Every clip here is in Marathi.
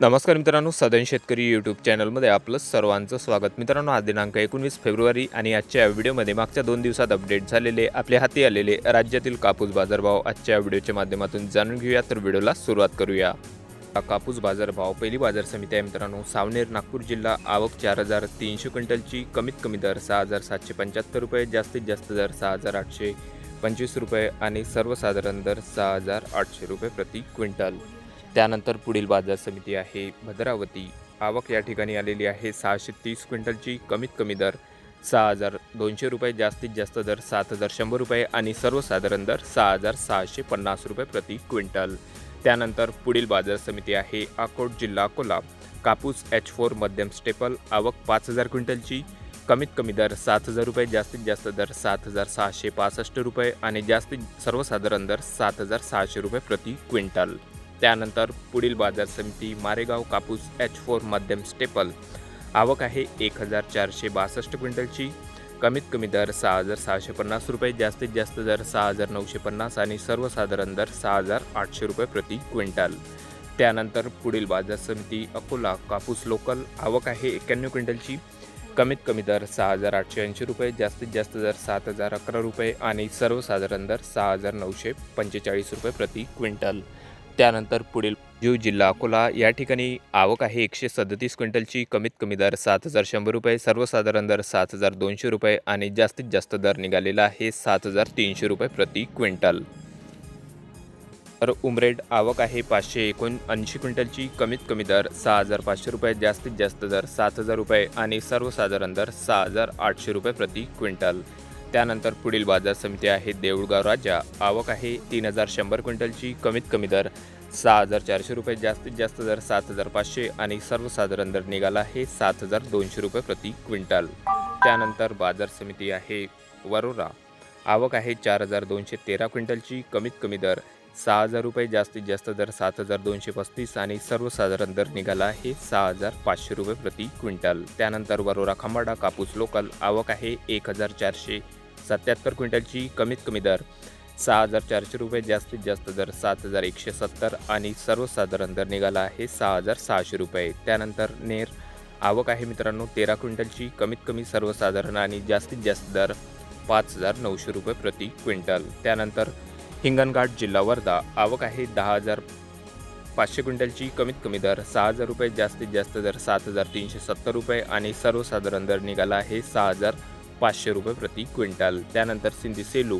नमस्कार मित्रांनो सदन शेतकरी यूट्यूब चॅनलमध्ये आपलं सर्वांचं स्वागत. मित्रांनो आज दिनांक एकोणवीस फेब्रुवारी आणि आजच्या या व्हिडिओमध्ये मागच्या दोन दिवसात अपडेट झालेले आपल्या हाती आलेले राज्यातील कापूस बाजारभाव आजच्या या व्हिडिओच्या माध्यमातून जाणून घेऊया. तर व्हिडिओला सुरुवात करूया. कापूस बाजारभाव पहिली बाजार समिती आहे मित्रांनो सावनेर नागपूर जिल्हा आवक चार हजार तीनशे क्विंटलची कमीत कमी दर सहा हजार सातशे पंच्याहत्तर रुपये जास्तीत जास्त दर सहा हजार आठशे पंचवीस रुपये आणि सर्वसाधारण दर सहा हजार आठशे रुपये प्रति क्विंटल. त्यानंतर पुढील बाजार समिती आहे. भद्रावती आवक या ठिकाणी आलेली आहे. सहाशे तीस क्विंटलची कमीत कमी दर सहा हजार दोनशे रुपये जास्तीत जास्त दर सात हजार शंभर रुपये आणि सर्वसाधारण दर सहा हजार सहाशे पन्नास रुपये प्रति क्विंटल. त्यानंतर पुढील बाजार समिती आहे. अकोट जिल्हा अकोला कापूस एच फोर मध्यम स्टेपल आवक पाच हजार क्विंटलची कमीत कमी दर सात हजार रुपये जास्तीत जास्त दर सात हजार सहाशे पासष्ट रुपये आणि जास्तीत सर्वसाधारण दर सात हजार सहाशे रुपये प्रति क्विंटल. त्यानंतर पुढील बाजार समिती मारेगाव कापूस एच फोर मध्यम स्टेपल आवक आहे एक हजार चारशे बासष्ट क्विंटलची. कमीत कमी दर सहा हजार सहाशे पन्नास रुपये जास्तीत जास्त दर सहा हजार नऊशे पन्नास आणि सर्वसाधारण दर सहा हजार आठशे रुपये प्रति क्विंटल. त्यानंतर पुढील बाजार समिती अकोला कापूस लोकल. आवक आहे एक्क्याण्णव क्विंटलची. कमीत कमी दर सहा हजार आठशे ऐंशी रुपये जास्तीत जास्त दर सात हजार अकरा रुपये आणि सर्वसाधारण दर सहा हजार नऊशे पंचेचाळीस रुपये प्रति क्विंटल. त्यानंतर पुढील जीव जिल्हा अकोला या ठिकाणी आवक आहे. एकशे सदतीस क्विंटलची कमीत कमी दर सात हजार शंभर रुपये सर्वसाधारण दर सात हजार दोनशे रुपये आणि जास्तीत जास्त दर निघालेला आहे सात हजार तीनशे रुपये प्रति क्विंटल. तर उमरेड आवक आहे पाचशे एकोणऐंशी क्विंटलची कमीत कमी दर सहा हजार पाचशे रुपये जास्तीत जास्त दर सात हजार रुपये आणि सर्वसाधारण दर सहा हजार आठशे रुपये प्रति क्विंटल. त्यानंतर पुढील बाजार समिती आहे देऊळगाव राजा. आवक आहे तीन हजार शंभर क्विंटलची कमीत कमी दर सहा हजार चारशे रुपये जास्तीत जास्त दर सात हजार पाचशे आणि सर्वसाधारण दर निघाला आहे सात हजार दोनशे रुपये प्रति क्विंटल. त्यानंतर बाजार समिती आहे वरोरा. आवक आहे चार हजार दोनशे तेरा क्विंटलची कमीत कमी दर सहा हजार रुपये जास्तीत जास्त दर सात हजार दोनशे पस्तीस आणि सर्वसाधारण दर निघाला आहे सहा हजार पाचशे रुपये प्रति क्विंटल. त्यानंतर वरोरा खंबाडा कापूस लोकल. आवक आहे एक हजार चारशे सत्याहत्तर क्विंटलची कमीत कमी दर सहा हजार चारशे रुपये जास्तीत जास्त दर सात हजार एकशे सत्तर आणि सर्वसाधारण दर निघाला आहे सहा हजार सहाशे रुपये. त्यानंतर नेर आवक आहे मित्रांनो तेरा क्विंटलची कमीत कमी सर्वसाधारण आणि जास्तीत जास्त दर पाच हजार नऊशे रुपये प्रति क्विंटल. त्यानंतर हिंगणघाट जिल्हा वर्धा आवक आहे दहा हजार पाचशे क्विंटलची कमीत कमी दर सहा हजार रुपये जास्तीत जास्त दर सात हजार तीनशे सत्तर रुपये आणि सर्वसाधारण दर निघाला आहे सहा हजार पाचशे रुपये प्रति क्विंटल. त्यानंतर सिंधी सेलू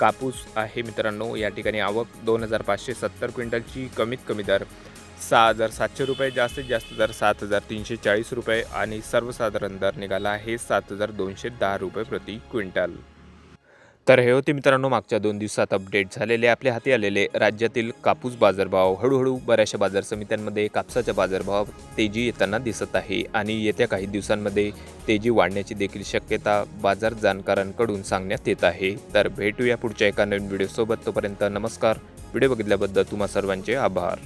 कापूस आहे मित्रांनो या ठिकाणी आवक दोन हजार पाचशे सत्तर क्विंटलची कमीत कमी दर सहा हजार सातशे रुपये जास्तीत जास्त दर सात हजार तीनशे चाळीस रुपये आणि सर्वसाधारण दर निघाला आहे सात हजार दोनशे दहा रुपये प्रति क्विंटल. तर हे होते मित्रांनो मागच्या दोन दिवसात अपडेट झालेले आपल्या हाती आलेले राज्यातील कापूस बाजारभाव. हळूहळू बऱ्याचशा बाजार समित्यांमध्ये कापसाच्या बाजारभाव तेजी येताना दिसत आहे आणि येत्या काही दिवसांमध्ये तेजी वाढण्याची देखील शक्यता बाजार जाणकारांकडून सांगण्यात येत आहे. तर भेटूया पुढच्या एका नवीन व्हिडिओसोबत तोपर्यंत नमस्कार. व्हिडिओ बघितल्याबद्दल तुम्हा सर्वांचे आभार.